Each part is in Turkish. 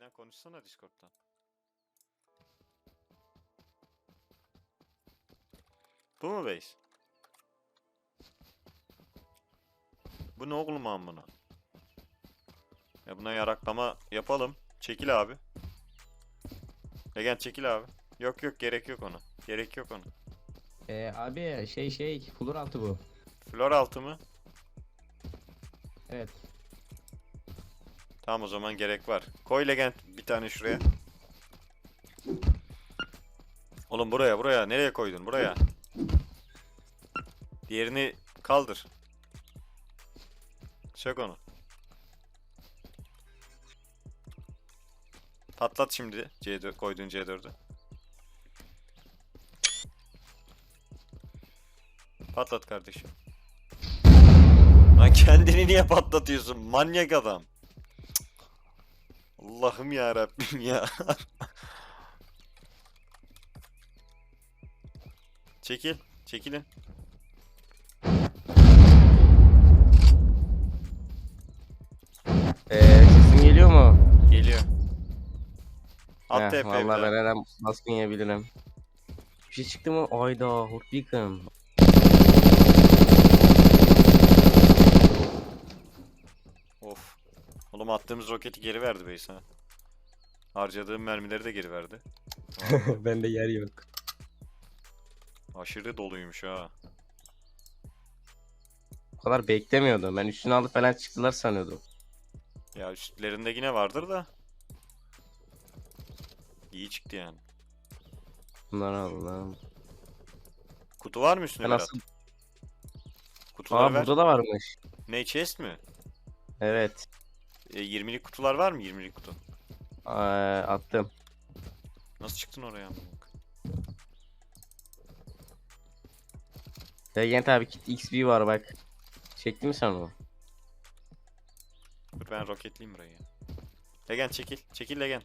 Şeyden konuşsana Discord'dan. Bu mu base? Bu ne oğlum amına? Ya buna yaraklama yapalım. Çekil abi. Legend çekil abi. Yok yok gerek yok ona. Gerek yok ona. Ee, abi şey şey fulur altı bu. Flor altı mı? Evet. Tamam o zaman gerek var. Koy Legend bir tane şuraya. Oğlum buraya buraya. Nereye koydun? Buraya. Diğerini kaldır. Sök onu. Patlat şimdi C4 koyduğun C4'ü. Patlat kardeşim. Lan kendini niye patlatıyorsun? Manyak adam. Allah'ım ya Rabbim ya. Çekil. Çekilin. Ee, sesim geliyor mu? Geliyor. At Heh, TP bir vallahi daha. ben hemen baskın yiyebilirim. Bir şey çıktı mı? Ayda Hurtbeacon. Of. Oğlum attığımız roketi geri verdi bey sana. Harcadığım mermileri de geri verdi. Bende yer yok. Aşırı doluymuş ha. O kadar beklemiyordum. Ben üstüne alıp falan çıktılar sanıyordum. Ya üstlerinde yine vardır da. İyi çıktı yani. Bunları aldım. Kutu var mı üstünde Ben Berat? asıl... Kutuları Aa ver. burada da varmış. Ne chest mi? Evet. E, 20'lik kutular var mı? 20'lik kutu. Aa, attım. Nasıl çıktın oraya? Legend abi kit XP var bak. Çektin mi sen onu? Dur ben roketleyeyim burayı. Legend çekil. Çekil Legend.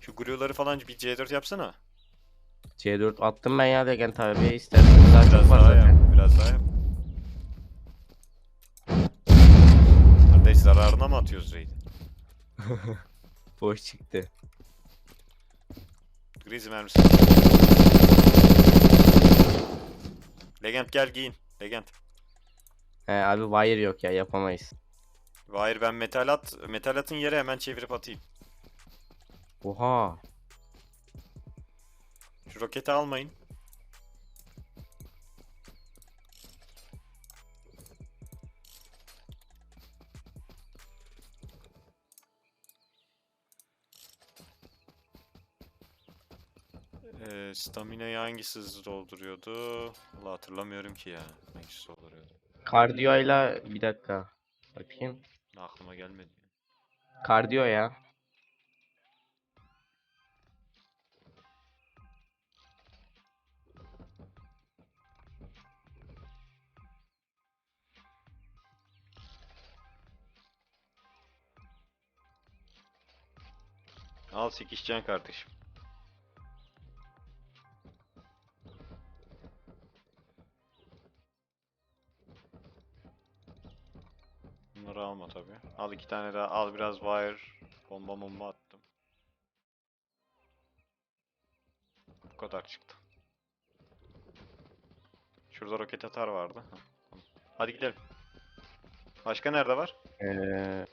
Şu glue'ları falan bir C4 yapsana. C4 attım ben ya Legend abi. İstersen daha çok Biraz var daha zaten. yap. Biraz daha yap. Mı atıyoruz raid? Boş çıktı. Grizzly mermisi. Legend gel giyin. Legend. He abi wire yok ya yapamayız. Hayır ben metal at. Metal atın yere hemen çevirip atayım. Oha. Şu roketi almayın. Ee, stamina'yı hangisi hızlı dolduruyordu? Vallahi hatırlamıyorum ki ya. Hangisi dolduruyordu? Kardiyoyla bir dakika. Bakayım. Aklıma gelmedi. Kardiyo ya. Al sekişcan kardeşim. Al iki tane daha. Al biraz wire. Bomba bomba attım. Bu kadar çıktı. Şurada roket atar vardı. Hadi gidelim. Başka nerede var? Ee,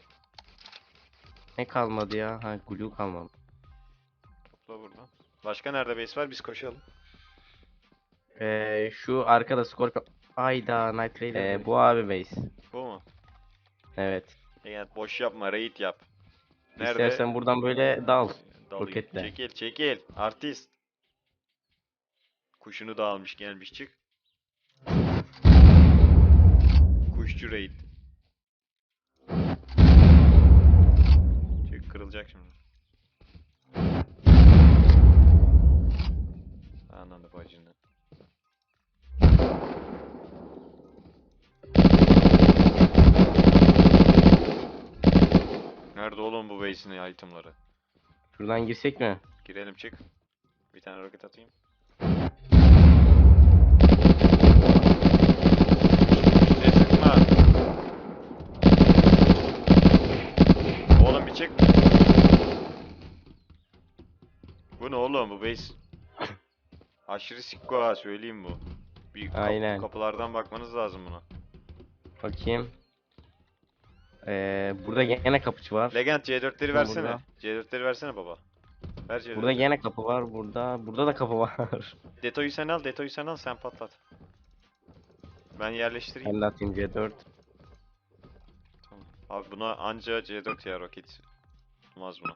ne kalmadı ya? Ha glue kalmadı. Topla burada. Başka nerede base var? Biz koşalım. Ee, şu arkada Scorpion. Ayda Night Raider. Ee, bu abi base. Bu mu? Evet. Yani boş yapma. Raid yap. Nerede? İstersen buradan böyle dal. Dalayım. roketle. Çekil çekil. Artist. Kuşunu da almış gelmiş çık. Kuşçu raid. hepsini itemları. Şuradan girsek mi? Girelim çık. Bir tane roket atayım. Ne sıkma. Oğlum bir çık. Bu ne oğlum bu base? Aşırı sikko ha söyleyeyim bu. Bir kap Aynen. kapılardan bakmanız lazım buna. Bakayım. Ee, burada gene kapıcı var. Legend C4'leri Burada. versene. C4'leri versene baba. Ver C4'leri. Burada gene kapı var. Burada burada da kapı var. Detoyu sen al, detoyu sen al, sen patlat. Ben yerleştireyim. ben de atayım C4. Tamam. Abi buna anca C4 ya roket. Tutmaz buna.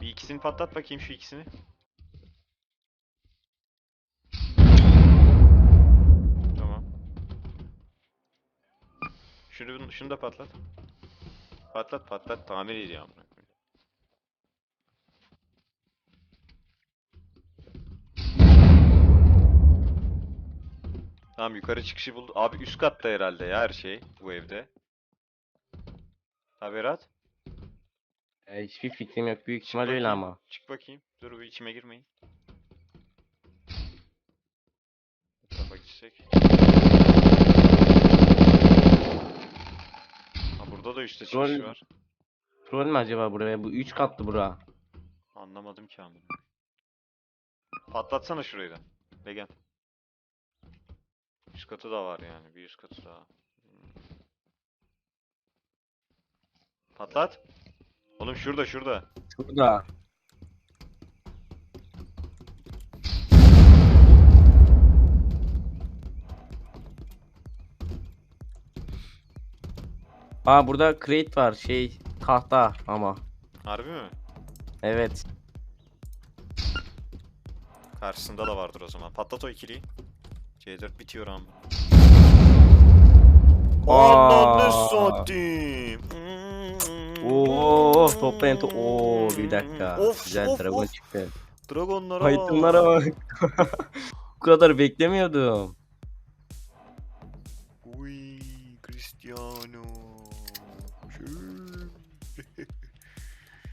Bir ikisini patlat bakayım şu ikisini. Tamam. Şunu şunu da patlat. Patlat patlat tamir edeceğim. Tamam yukarı çıkışı buldu. Abi üst katta herhalde ya her şey bu evde. Haberat. Ee, hiçbir fikrim yok. Büyük ihtimal öyle ama. Çık bakayım. Dur bir içime girmeyin. Bu tarafa gitsek. Burada da üstte çıkış Rol- var. Troll mü acaba buraya? Bu 3 katlı bura. Anlamadım ki amına. Patlatsana şurayı da. Legend. Üst katı da var yani. Bir üst katı daha. Hmm. Patlat. Oğlum şurada şurada. Şurada. Aa burada crate var şey tahta ama. Harbi mi? Evet. Karşısında da vardır o zaman. Patlat o ikiliyi. C4 bitiyor ama. Ananı satayım. Oo toplayın to Oo bir dakika. Of, Güzel of, dragon of. çıktı. Dragonlara bak. Python'lara bak. Bu kadar beklemiyordum.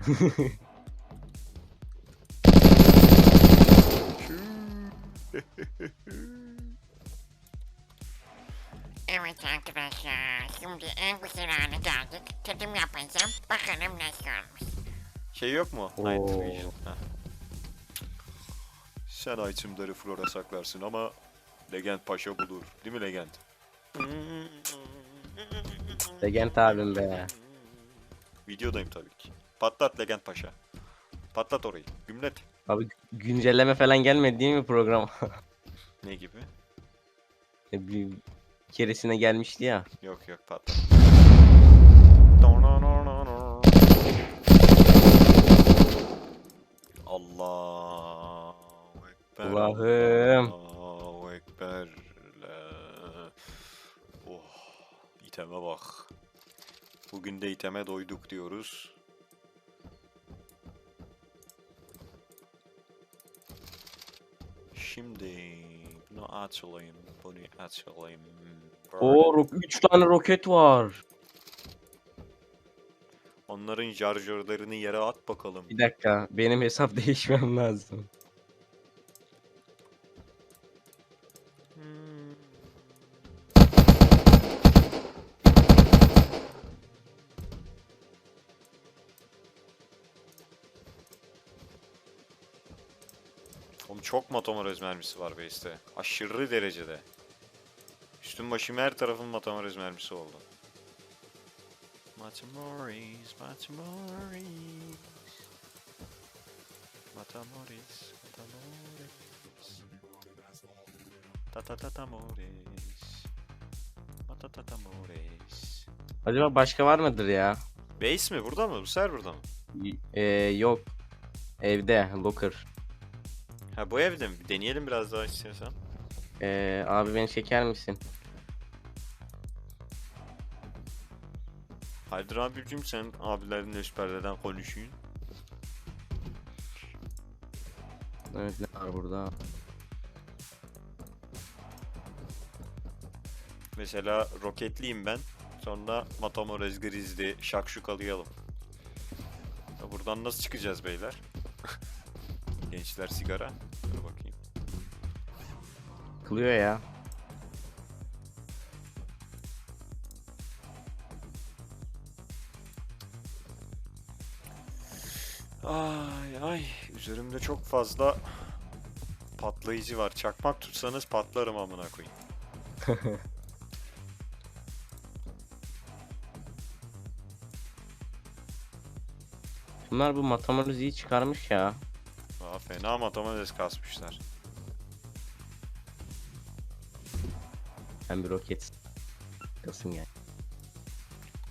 Evet arkadaşlar, şimdi en güzel hale geldik. Tadım yapacağım, bakalım nasıl olmuş. Şey yok mu? Night Oo. Vision. Heh. Sen itemleri Flora saklarsın ama Legend Paşa bulur. Değil mi Legend? Legend abim be. Videodayım tabii ki. Patlat Legend Paşa. Patlat orayı. Gümlet. Abi güncelleme falan gelmedi değil mi program? Ne gibi? bir keresine gelmişti ya. Yok yok patlat. Allahu Ekber. Allah'ım. Allahu Ekber. La- Oh, iteme bak. Bugün de iteme doyduk diyoruz. Açalım, bunu açalım. Oo 3 tane roket var. Onların şarjörlerini yere at bakalım. Bir dakika benim hesap değişmem lazım. Çok matomorez mermisi var base'te. Aşırı derecede. Üstüm başım her tarafın matomorez mermisi oldu. Matomorez, matomorez. Matamores, matamores. Ta ta ta ta mores. Ta ta ta ta mores. Acaba başka var mıdır ya? Base mi? Burada mı? Bu serverda mı? Y- Ee, yok. Evde locker. Ha bu evde mi? Deneyelim biraz daha istiyorsan. Ee, abi beni çeker misin? Haydi abicim sen abilerinle üst perdeden konuşuyun. Evet ne var burada? Mesela roketliyim ben. Sonra Matomorez Grizzly şakşuk alayalım. Ya buradan nasıl çıkacağız beyler? Gençler sigara. Dur bakayım. Kılıyor ya. Ay ay üzerimde çok fazla patlayıcı var. Çakmak tutsanız patlarım amına koyayım. Bunlar bu matamolojiyi çıkarmış ya. Aa, fena matomades kasmışlar. Ben bir roket kasım yani.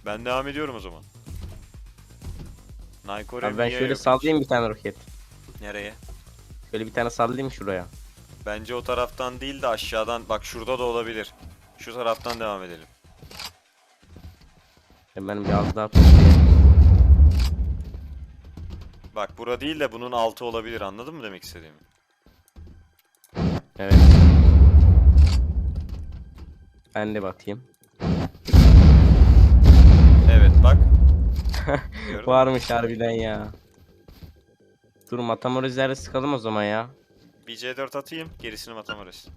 Ben devam ediyorum o zaman. Naikore Abi ben şöyle yok? sallayayım bir tane roket. Nereye? Şöyle bir tane sallayayım şuraya. Bence o taraftan değil de aşağıdan. Bak şurada da olabilir. Şu taraftan devam edelim. Hemen biraz daha. Bak bura değil de bunun altı olabilir. Anladın mı demek istediğimi? Evet. Ben de batayım. Evet bak. Gördün mü? Varmış harbiden ya. Dur matamolizlere sıkalım o zaman ya. Bir C4 atayım. Gerisini matamores.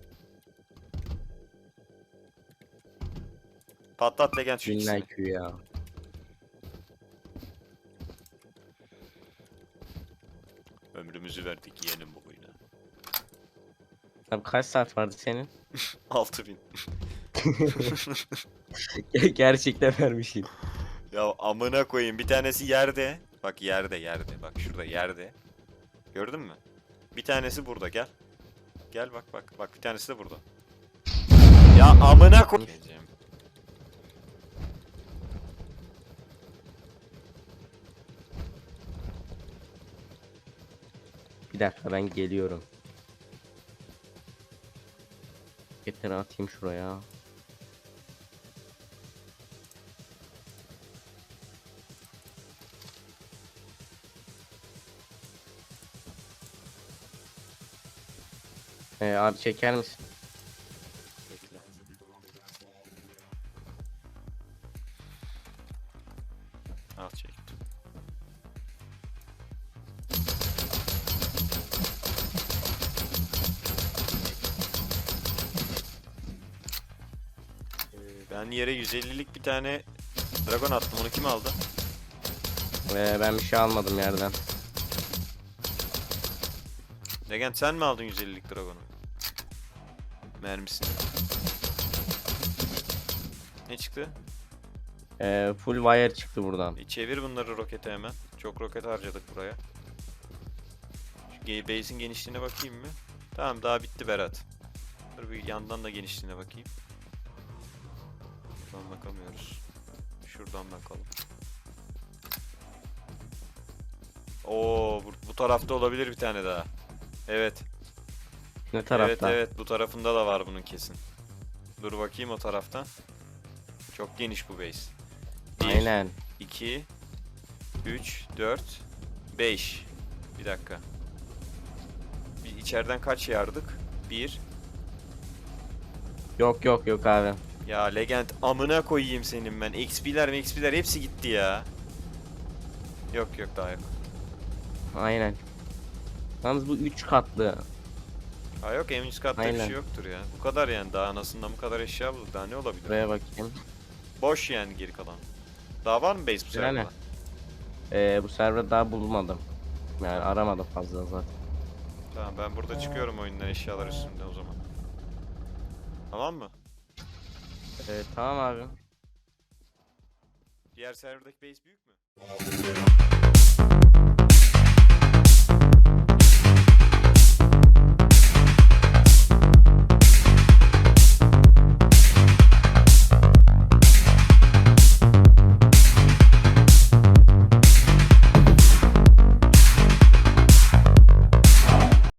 Patlat legend şu ikisini. Binler Q ya. Verdik yeğenim bu oyuna. Abi kaç saat vardı senin? 6000. Gerçekten vermişim. Ya amına koyayım bir tanesi yerde. Bak yerde yerde. Bak şurada yerde. Gördün mü? Bir tanesi burada gel. Gel bak bak. Bak bir tanesi de burada. Ya amına koy. Bir dakika ben geliyorum. Roketleri atayım şuraya. Ee, abi çeker misin? Yere 150'lik bir tane dragon attım. Onu kim aldı? Ee, ben bir şey almadım yerden. Legend sen mi aldın 150'lik dragonu? Mermisini. Ne çıktı? Ee, full wire çıktı buradan. E, çevir bunları rokete hemen. Çok roket harcadık buraya. Şu base'in genişliğine bakayım mı? Tamam daha bitti Berat. Dur bir yandan da genişliğine bakayım. Şuradan bakamıyoruz. Şuradan bakalım. Oo bu, bu tarafta olabilir bir tane daha. Evet. Ne tarafta? Evet evet bu tarafında da var bunun kesin. Dur bakayım o taraftan. Çok geniş bu base. Bir, Aynen. 2 3 4 5 Bir dakika. Bir içeriden kaç yardık? 1 Yok yok yok abi. Ya legend amına koyayım senin ben. XP'ler XP'ler hepsi gitti ya. Yok yok daha yok. Aynen. Yalnız bu 3 katlı. Ha yok en üst katta bir Aynen. şey yoktur ya. Bu kadar yani daha anasından bu kadar eşya bulduk. Daha ne olabilir? Buraya bakayım. Boş yani geri kalan. Daha var mı base bu Yani. serverda? Ee, bu server daha bulmadım. Yani aramadım fazla zaten. Tamam ben burada çıkıyorum oyundan eşyalar üstünde o zaman. Tamam mı? Ee, tamam abi. Diğer serverdaki base büyük mü?